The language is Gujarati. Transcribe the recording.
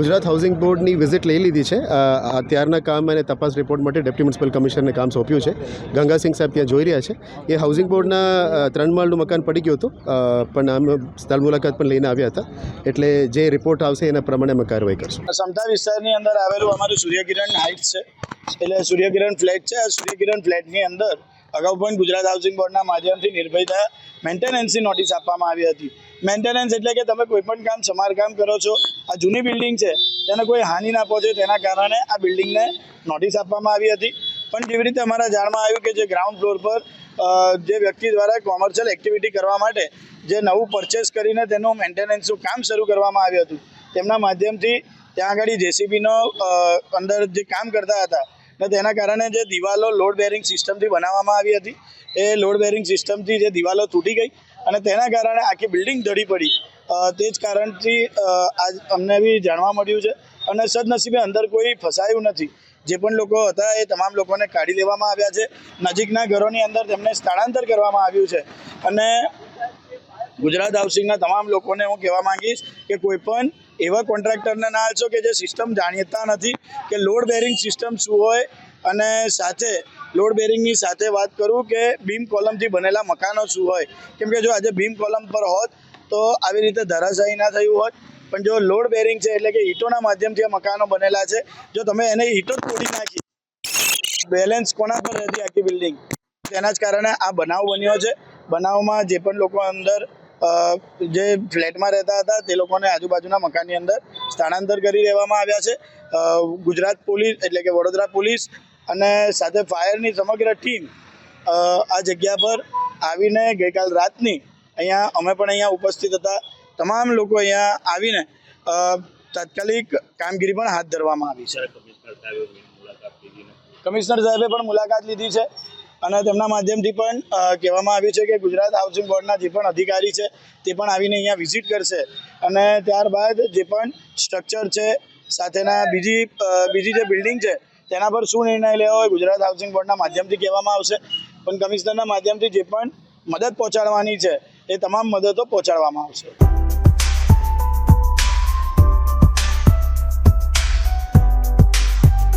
ગુજરાત હાઉસિંગ બોર્ડની વિઝિટ લઈ લીધી છે. અત્યારના કામ અને તપાસ રિપોર્ટ માટે ડેપ્યુટી મ્યુનિસિપલ કમિશનરને કામ સોંપ્યું છે. ગંગાસિંહ સાહેબ ત્યાં જોઈ રહ્યા છે. એ હાઉસિંગ બોર્ડના ત્રણ માળનું મકાન પડી ગયું હતું. પણ અમે સ્થળ મુલાકાત પણ લઈને આવ્યા હતા. એટલે જે રિપોર્ટ આવશે એના પ્રમાણે અમે કાર્યવાહી કરશું. સમતા વિસ્તારની અંદર આવેલું અમારું સૂર્યકિરણ હાઇટ્સ છે. એટલે સૂર્યકિરણ ફ્લેટ છે. આ સૂર્યકિરણ ફ્લેટની અંદર અગાઉ પણ ગુજરાત હાઉસિંગ બોર્ડના માધ્યમથી નિર્ભયતા મેન્ટેનન્સની નોટિસ આપવામાં આવી હતી. મેન્ટેનન્સ એટલે કે તમે કોઈ પણ કામ સમારકામ કરો છો, આ જૂની બિલ્ડિંગ છે, તેને કોઈ હાનિ ના પહોંચે, તેના કારણે આ બિલ્ડિંગને નોટિસ આપવામાં આવી હતી. પણ જેવી રીતે અમારા જાણમાં આવ્યું કે જે ગ્રાઉન્ડ ફ્લોર પર જે વ્યક્તિ દ્વારા કોમર્શિયલ એક્ટિવિટી કરવા માટે જે નવું પરચેસ કરીને તેનું મેન્ટેનન્સનું કામ શરૂ કરવામાં આવ્યું હતું, તેમના માધ્યમથી ત્યાં આગળ જેસીબીનો અંદર જે કામ કરતા હતા ને તેના કારણે જે દિવાલો લોડ બેરિંગ સિસ્ટમથી બનાવવામાં આવી હતી, એ લોડ બેરિંગ સિસ્ટમથી જે દિવાલો તૂટી ગઈ અને તેના કારણે આખી બિલ્ડિંગ ધડી પડી. તે જ કારણથી આજ અમને બી જાણવા મળ્યું છે અને સદનસીબે અંદર કોઈ ફસાયું નથી. જે પણ લોકો હતા એ તમામ લોકોને કાઢી લેવામાં આવ્યા છે. નજીકના ઘરોની અંદર તેમને સ્થળાંતર કરવામાં આવ્યું છે. અને ગુજરાત હાઉસિંગના તમામ લોકોને હું કહેવા માંગીશ કે કોઈ પણ એવા કોન્ટ્રાક્ટરને ના આવશો કે જે સિસ્ટમ જાણીતા નથી કે લોડ બેરિંગ સિસ્ટમ શું હોય અને સાથે લોડ બેરિંગની સાથે વાત કરું કે બીમ કોલમથી બનેલા મકાનો શું હોય. કેમ કે જો આજે બીમ કોલમ પર હોત તો આવી રીતે ધરાશાયી ના થયું હોત. પણ જો લોડ બેરિંગ છે એટલે કે ઈંટોના માધ્યમથી આ મકાનો બનેલા છે, જો તમે એને ઈંટો તોડી નાખી, બેલેન્સ કોના પર રહેતી આખી બિલ્ડિંગ? તેના જ કારણે આ બનાવ બન્યો છે. બનાવમાં જે પણ લોકો અંદર જે ફ્લેટમાં રહેતા હતા તે લોકોને આજુબાજુના મકાનની અંદર સ્થળાંતર કરી દેવામાં આવ્યા છે. ગુજરાત પોલીસ એટલે કે વડોદરા પોલીસ અને સાથે ફાયરની સમગ્ર ટીમ આ જગ્યા પર આવીને ગઈકાલ રાતની અહીંયા અમે પણ અહીંયા ઉપસ્થિત હતા. તમામ લોકો અહીંયા આવીને તાત્કાલિક કામગીરી પણ હાથ ધરવામાં આવી છે. કમિશનર સાહેબે પણ મુલાકાત લીધી છે. અને તેમના માધ્યમથી પણ કહેવામાં આવ્યું છે કે ગુજરાત હાઉસિંગ બોર્ડના જે પણ અધિકારી છે, તે પણ આવીને અહીંયા વિઝિટ કરશે. અને ત્યારબાદ જે પણ સ્ટ્રક્ચર છે, સાથેના બીજી બીજી જે બિલ્ડિંગ છે, તેના પર શું નિર્ણય લેવો હોય ગુજરાત હાઉસિંગ બોર્ડના માધ્યમથી કહેવામાં આવશે. પણ કમિશનરના માધ્યમથી જે પણ મદદ પહોંચાડવાની છે, એ તમામ મદદો પહોંચાડવામાં આવશે.